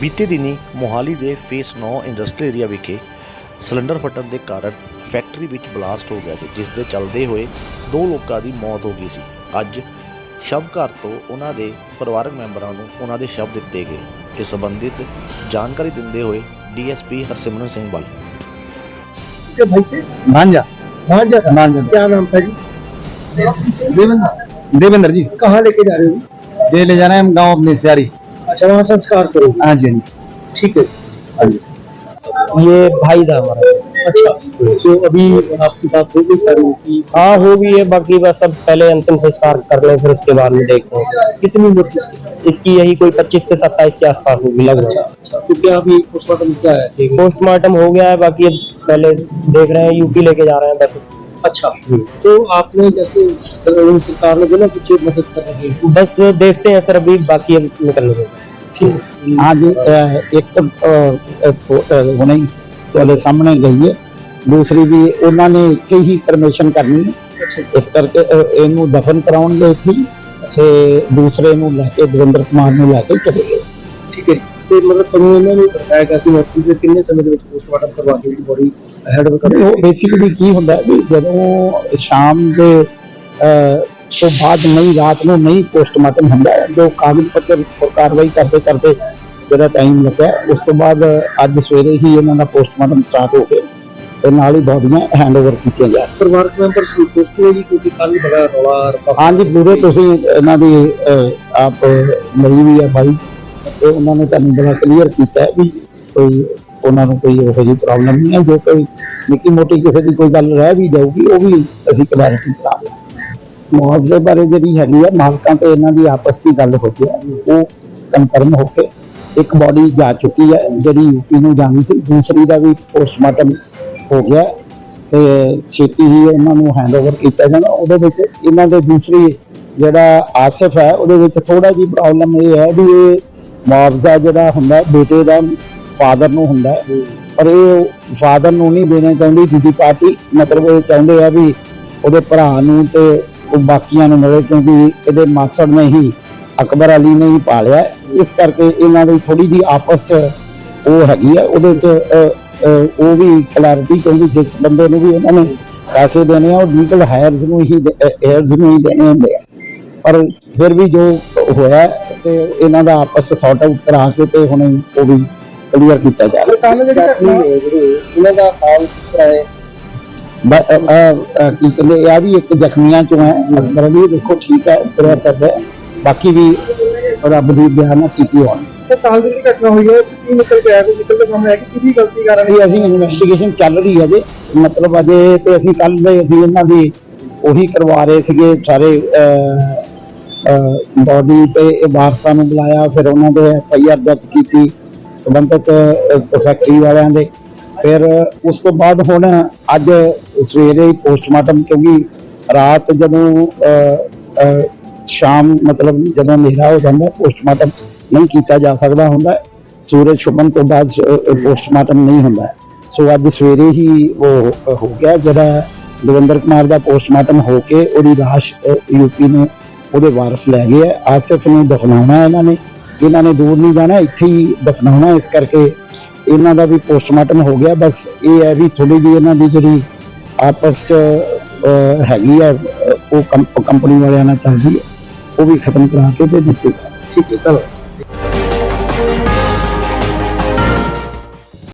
ਬੀਤੇ ਦਿਨੀ ਮੋਹਾਲੀ ਦੇ ਫੇਸ 9 ਇੰਡਸਟਰੀ ਏਰੀਆ ਵਿਖੇ ਸਿਲੰਡਰ ਫਟਣ ਦੇ ਕਾਰਨ ਫੈਕਟਰੀ ਵਿੱਚ ਬਲਾਸਟ ਹੋ ਗਿਆ ਸੀ ਜਿਸ ਦੇ ਚੱਲਦੇ ਹੋਏ ਦੋ ਲੋਕਾਂ ਦੀ ਮੌਤ ਹੋ ਗਈ ਸੀ ਅੱਜ ਸ਼ਵ ਘਰ ਤੋਂ ਉਹਨਾਂ ਦੇ ਪਰਿਵਾਰਕ ਮੈਂਬਰਾਂ ਨੂੰ ਉਹਨਾਂ ਦੇ ਸ਼ਵ ਦਿੱਤੇ ਗਏ ਇਸ ਸੰਬੰਧਿਤ ਜਾਣਕਾਰੀ ਦਿੰਦੇ ਹੋਏ ਡੀਐਸਪੀ ਹਰਸਿਮਰਨ ਸਿੰਘ ਬਲ के भाई थे भांजा भांजा था भांजा क्या नाम था जी देवेंद्र देवेंद्र जी कहाँ लेके जा रहे हो ये ले जाना है हम गाँव अपने सियारी अच्छा वहाँ संस्कार करोगे? हाँ जी हाँ ठीक है। हाँ जी। ये भाई था हमारा। अच्छा तो अभी आपकी बात हो गई सारी? की हाँ हो गई है। बाकी बस सब पहले अंतिम संस्कार कर लें फिर उसके बाद में देखते हैं। कितनी उम्र इसकी? इसकी यही कोई 25 से 27 के आसपास होगी लग अच्छा अच्छा तो क्या अभी पोस्टमार्टम क्या है। पोस्टमार्टम हो गया है बाकी अब पहले देख रहे हैं यूपी लेके जा रहे हैं बस। अच्छा तो आपने जैसे सरकार ने बोला कुछ मदद कर रही है बस देखते हैं सर अभी बाकी अब निकलने दें ठीक है हाँ जी अ, एक तो अ, अ, अ, ਹੁਣੇ ਹੀ ਤੁਹਾਡੇ ਸਾਹਮਣੇ ਗਈ ਹੈ ਦੂਸਰੀ ਵੀ ਉਹਨਾਂ ਨੇ ਇੱਥੇ ਹੀ ਪਰਮਿਸ਼ਨ ਕਰਨੀ ਹੈ अच्छा ਇਸ ਕਰਕੇ ਅ, ਇਹਨੂੰ ਦਫਨ ਕਰਾਉਣਗੇ ਇੱਥੇ ਹੀ ਤੇ ਦੂਸਰੇ ਨੂੰ ਲੈ ਕੇ ਦਵਿੰਦਰ ਕੁਮਾਰ ਨੂੰ ਲੈ ਕੇ ਚਲੇ ਗਏ ਠੀਕ ਹੈ ਤੇ ਮਤਲਬ ਤੁਹਾਨੂੰ ਇਹਨਾਂ ਨੇ बताया ਗਿਆ ਸੀ ਮੌਤ ਦੇ ਕਿੰਨੇ ਸਮੇਂ ਦੇ ਵਿੱਚ ਪੋਸਟਮਾਰਟਮ ਕਰਵਾ ਕੇ ਬੋਡੀ ਹੈਡ ਕਦੇ ਕਰ ਉਹ ਬੇਸਿਕਲੀ ਕੀ ਹੁੰਦਾ ਵੀ ਜਦੋਂ ਸ਼ਾਮ ਦੇ ਤੋਂ ਬਾਅਦ ਨਹੀਂ ਰਾਤ ਨੂੰ ਨਹੀਂ ਪੋਸਟਮਾਰਟਮ ਹੁੰਦਾ ਜੋ ਕਾਗਜ਼ ਪੱਤਰ ਕਾਰਵਾਈ ਕਰਦੇ ਕਰਦੇ ਜਿਹੜਾ ਟਾਈਮ ਲੱਗਿਆ ਉਸ ਤੋਂ ਬਾਅਦ ਅੱਜ ਸਵੇਰੇ ਹੀ ਇਹਨਾਂ ਦਾ ਪੋਸਟਮਾਰਟਮ ਸਟਾਰਟ ਹੋ ਗਿਆ ਤੇ ਨਾਲ ਹੀ ਬੋਡੀਆਂ ਹੈਂਡਓਵਰ ਕੀਤੀਆਂ ਜਾ ਪਰਿਵਾਰਕ ਮੈਂਬਰ ਸੰਤੁਸ਼ਟ ਨੇ ਜੀ ਕਿਉਂਕਿ ਕੱਲ ਬੜਾ ਰੌਲਾ ਹਾਂਜੀ ਪੂਰੇ ਤੁਸੀਂ ਇਹਨਾਂ ਦੀ ਆਪ ਮਰੀ ਵੀ ਹੈ ਬਾਈ ਤੇ ਉਹਨਾਂ ਨੇ ਤੁਹਾਨੂੰ ਬੜਾ ਕਲੀਅਰ ਕੀਤਾ ਵੀ ਕੋਈ ਉਹਨਾਂ ਨੂੰ ਕੋਈ ਇਹੋ ਜਿਹੀ ਪ੍ਰੋਬਲਮ ਨਹੀਂ ਹੈ, ਜੋ ਕੋਈ ਨਿੱਕੀ ਮੋਟੀ ਕਿਸੇ ਦੀ ਕੋਈ ਗੱਲ ਰਹਿ ਵੀ ਜਾਊਗੀ, ਉਹ ਵੀ ਅਸੀਂ ਕਲੈਰਿਟੀ ਕਰਾਂਗੇ ਮੁਆਵਜ਼ੇ ਬਾਰੇ ਜਿਹੜੀ ਹੈਗੀ ਆ, ਮਾਲਕਾਂ ਤੇ ਇਹਨਾਂ ਦੀ ਆਪਸ ਦੀ ਗੱਲ ਹੋ ਗਈ ਉਹ ਕਨਫਰਮ ਹੋ ਕੇ ਇੱਕ ਬਾਡੀ ਜਾ ਚੁੱਕੀ ਹੈ ਜਿਹੜੀ ਯੂਪੀ ਨੂੰ ਜਾਣੀ ਸੀ, ਦੂਸਰੀ ਦਾ ਵੀ ਪੋਸਟਮਾਰਟਮ ਹੋ ਗਿਆ ਤੇ ਛੇਤੀ ਹੀ ਉਹਨਾਂ ਨੂੰ ਹੈਂਡਓਵਰ ਕੀਤਾ ਜਾਣਾ। ਉਹਦੇ ਵਿੱਚ ਇਹਨਾਂ ਦੇ ਦੂਸਰੀ ਜਿਹੜਾ ਆਸਿਫ ਹੈ, ਉਹਦੇ ਵਿੱਚ ਥੋੜਾ ਜਿਹੀ ਪ੍ਰੋਬਲਮ ਇਹ ਹੈ ਵੀ ਇਹ ਮੁਆਵਜ਼ਾ ਜਿਹੜਾ ਹੁੰਦਾ, ਬੇਟੇ ਦਾ ਫਾਦਰ ਨੂੰ ਹੁੰਦਾ ਹੈ। ਪਰ ਇਹ ਫਾਦਰ ਨੂੰ ਨਹੀਂ ਦੇਣਾ ਚਾਹੁੰਦੀ ਦੂਜੀ ਪਾਰਟੀ। ਮਤਲਬ ਇਹ ਚਾਹੁੰਦੇ ਆ ਵੀ ਉਹਦੇ ਭਰਾ ਨੂੰ ਤੇ ਉਹ ਬਾਕੀਆਂ ਨੂੰ ਮਿਲੇ ਕਿਉਂਕਿ ਇਹਦੇ ਮਾਸੜ ਨੇ ਹੀ ਅਕਬਰ ਅਲੀ ਨੇ ਹੀ ਪਾਲਿਆ ਹੈ। ਇਸ ਕਰਕੇ ਇਹਨਾਂ ਦੀ ਥੋੜੀ ਜਿਹੀ ਆਪਸ ਚ ਉਹ ਹੈਗੀ ਆ ਉਹਦੇ ਚ ਉਹ ਵੀ ਕਲੈਰਿਟੀ ਕਿਉਂਕਿ ਜਿਸ ਬੰਦੇ ਨੂੰ ਵੀ ਇਹਨਾਂ ਨੇ ਪੈਸੇ ਦੇਣੇ ਆ, ਉਹ ਲੀਗਲ ਹਾਇਰਸ ਨੂੰ ਹੀ ਹਾਇਰਸ ਨੂੰ ਹੀ ਦੇਣੇ ਹੁੰਦੇ ਆ। ਪਰ ਫਿਰ ਵੀ ਜੋ ਹੋਇਆ ਤੇ ਇਹਨਾਂ ਦਾ ਆਪਸ ਸੌਟ ਆਊਟ ਕਰਾ ਕੇ ਤੇ ਹੁਣ ਉਹ ਵੀ ਕਲੀਅਰ ਕੀਤਾ ਜਾ ਰਿਹਾ। ਕੱਲ ਜਿਹੜੀ ਘਟਨਾ ਹੋਈ ਜਿਹੜੀ ਇਹਨਾਂ ਦਾ ਹਾਲ ਹੈ? ਕੀ ਕਹਿੰਦੇ ਆ ਵੀ ਇੱਕ ਜ਼ਖਮੀਆਂ ਚੋਂ ਹੈ ਅਕਬਰ ਵੀ ਦੇਖੋ ਠੀਕ ਹੈ ਤੁਰਿਆ ਕਰਦਾ ਹੈ। ਬਾਕੀ ਵੀ ਰੱਬ ਦੀ ਬਿਆਨ ਕੀਤੀ ਹੋਣ। ਤੇ ਕੱਲ ਦੀ ਘਟਨਾ ਹੋਈ ਹੈ ਕੀ ਨਿਕਲ ਕੇ ਆਇਆ? ਕੋਈ ਨਿਕਲ ਕੇ ਸਾਹਮਣੇ ਆਇਆ ਕਿ ਕਿਹਦੀ ਗਲਤੀ ਕਾਰਨ ਇਹ ਅਸੀਂ ਇਨਵੈਸਟੀਗੇਸ਼ਨ ਚੱਲ ਰਹੀ ਹੈ ਜੇ। ਮਤਲਬ ਅਜੇ ਤੇ ਅਸੀਂ ਕੱਲ ਦੇ ਅਸੀਂ ਇਹਨਾਂ ਦੀ ਉਹੀ ਕਰਵਾ ਰਹੇ ਸੀਗੇ ਸਾਰੇ ਬਾਡੀ ਤੇ ਇਹ ਵਾਰਸਾਂ ਨੂੰ ਬੁਲਾਇਆ ਫਿਰ ਉਹਨਾਂ ਦੇ ਐਫ ਆਈ ਆਰ ਦਰਜ ਕੀਤੀ। ਸੰਬੰਧਿਤ ਫੈਕਟਰੀ ਵਾਲਿਆਂ ਦੇ। ਫਿਰ ਉਸ ਤੋਂ ਬਾਅਦ ਹੁਣ ਅੱਜ ਸਵੇਰੇ ਹੀ ਪੋਸਟਮਾਰਟਮ ਕਿਉਂਕਿ ਰਾਤ ਜਦੋਂ ਸ਼ਾਮ ਮਤਲਬ ਜਦੋਂ ਹਨੇਰਾ ਹੋ ਜਾਂਦਾ ਪੋਸਟਮਾਰਟਮ ਨਹੀਂ ਕੀਤਾ ਜਾ ਸਕਦਾ ਹੁੰਦਾ। ਸੂਰਜ ਛੁਪਣ ਤੋਂ ਬਾਅਦ ਪੋਸਟਮਾਰਟਮ ਨਹੀਂ ਹੁੰਦਾ। ਸੋ ਅੱਜ ਸਵੇਰੇ ਹੀ ਉਹ ਹੋ ਗਿਆ ਜਿਹੜਾ ਦਵਿੰਦਰ ਕੁਮਾਰ ਦਾ ਪੋਸਟਮਾਰਟਮ ਹੋ ਕੇ ਉਹਦੀ ਲਾਸ਼ ਯੂਪੀ ਨੂੰ ਉਹਦੇ ਵਾਰਸ ਲੈ ਗਏ ਹੈ ਆਸਿਫ ਨੂੰ ਦਫਨਾਉਣਾ ਇਹਨਾਂ ਨੇ। ਇਹਨਾਂ ਨੇ ਦੂਰ ਨਹੀਂ ਜਾਣਾ ਇੱਥੇ ਹੀ ਦਫਨਾਉਣਾ ਇਸ ਕਰਕੇ ਇਹਨਾਂ ਦਾ ਵੀ ਪੋਸਟਮਾਰਟਮ ਹੋ ਗਿਆ। ਬਸ ਇਹ ਹੈ ਵੀ ਥੋੜੀ ਜਿਹੀ ਇਹਨਾਂ ਦੀ ਜਿਹੜੀ ਆਪਸ ਚ ਹੈਗੀ ਆ ਅਹ, ਉਹ ਕੰਪਨੀ ਵਾਲਿਆਂ ਨਾਲ ਚੱਲਦੀ ਹੈ ਉਹ ਵੀ ਖਤਮ ਕਰਾ ਕੇ ਤੇ ਦਿੱਤੀ ਠੀਕ ਹੈ ਚਲੋ।